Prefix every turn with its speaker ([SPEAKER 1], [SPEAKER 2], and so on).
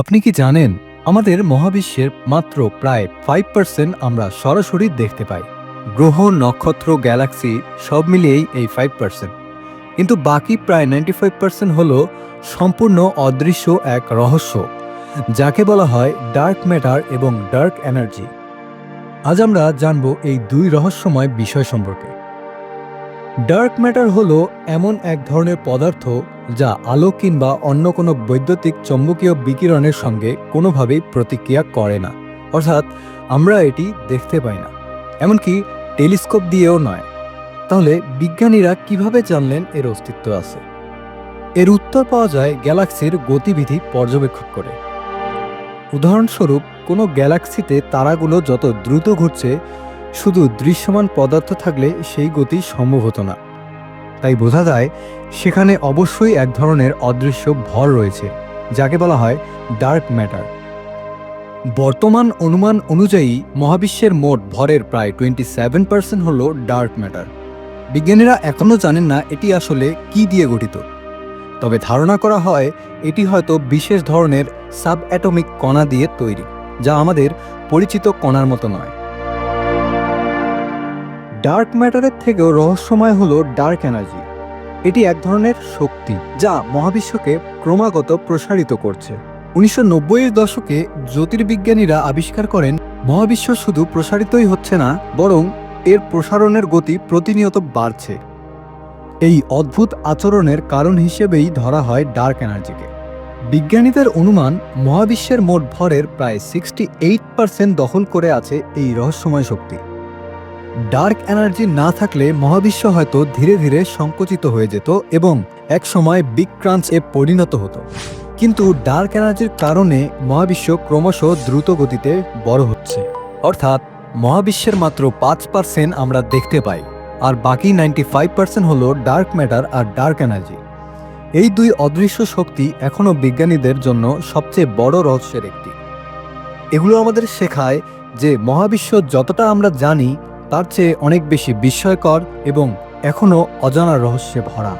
[SPEAKER 1] আপনি কি জানেন, আমাদের মহাবিশ্বের মাত্র প্রায় ফাইভ পার্সেন্ট আমরা সরাসরি দেখতে পাই। গ্রহ, নক্ষত্র, গ্যালাক্সি সব মিলিয়েই এই ফাইভ পার্সেন্ট কিন্তু বাকি প্রায় নাইনটি ফাইভ পার্সেন্ট হল সম্পূর্ণ অদৃশ্য এক রহস্য, যাকে বলা হয় ডার্ক ম্যাটার এবং ডার্ক এনার্জি আজ আমরা জানব এই দুই রহস্যময় বিষয় সম্পর্কে। ডার্ক ম্যাটার হলো এমন এক ধরনের পদার্থ যা আলো কিংবা অন্য কোনো বৈদ্যুতিক চৌম্বকীয় বিকিরণের সঙ্গে কোনোভাবেই প্রতিক্রিয়া করে না। অর্থাৎ আমরা এটি দেখতে পাই না। এমনকি টেলিস্কোপ দিয়েও নয়। তাহলে বিজ্ঞানীরা কীভাবে জানলেন এর অস্তিত্ব আছে? এর উত্তর পাওয়া যায় গ্যালাক্সির গতিবিধি পর্যবেক্ষণ করে। উদাহরণস্বরূপ, কোনো গ্যালাক্সিতে তারাগুলো যত দ্রুত ঘুরছে, শুধু দৃশ্যমান পদার্থ থাকলে সেই গতি সম্ভব হতো না। তাই বোঝা যায় সেখানে অবশ্যই এক ধরনের অদৃশ্য ভর রয়েছে, যাকে বলা হয় ডার্ক ম্যাটার বর্তমান অনুমান অনুযায়ী মহাবিশ্বের মোট ভরের প্রায় টোয়েন্টি সেভেন পার্সেন্ট হল ডার্ক ম্যাটার বিজ্ঞানীরা এখনও জানেন না এটি আসলে কি দিয়ে গঠিত। তবে ধারণা করা হয় এটি হয়তো বিশেষ ধরনের সাব অ্যাটমিক কণা দিয়ে তৈরি, যা আমাদের পরিচিত কণার মতো নয়। ডার্ক ম্যাটারের থেকেও রহস্যময় হলো ডার্ক এনার্জি। এটি এক ধরনের শক্তি, যা মহাবিশ্বকে ক্রমাগত প্রসারিত করছে। উনিশশো নব্বইয়ের দশকে জ্যোতির্বিজ্ঞানীরা আবিষ্কার করেন, মহাবিশ্ব শুধু প্রসারিতই হচ্ছে না, বরং এর প্রসারণের গতি প্রতিনিয়ত বাড়ছে। এই অদ্ভুত আচরণের কারণ হিসেবেই ধরা হয় ডার্ক এনার্জিকে। বিজ্ঞানীদের অনুমান, মহাবিশ্বের মোট ভরের প্রায় সিক্সটি এইট পার্সেন্ট দখল করে আছে এই রহস্যময় শক্তি। ডার্ক এনার্জি না থাকলে মহাবিশ্ব হয়তো ধীরে ধীরে সংকুচিত হয়ে যেত এবং একসময় বিগ ক্রাঞ্চ এ পরিণত হতো। কিন্তু ডার্ক এনার্জির কারণে মহাবিশ্ব ক্রমশ দ্রুত গতিতে বড় হচ্ছে। অর্থাৎ মহাবিশ্বের মাত্র পাঁচ পার্সেন্ট আমরা দেখতে পাই, আর বাকি নাইনটি ফাইভ পার্সেন্ট হল ডার্ক ম্যাটার আর ডার্ক এনার্জি। এই দুই অদৃশ্য শক্তি এখনও বিজ্ঞানীদের জন্য সবচেয়ে বড় রহস্যের একটি। এগুলো আমাদের শেখায় যে মহাবিশ্ব যতটা আমরা জানি তার চেয়ে অনেক বেশি বিস্ময়কর এবং এখনও অজানা রহস্যে ভরা।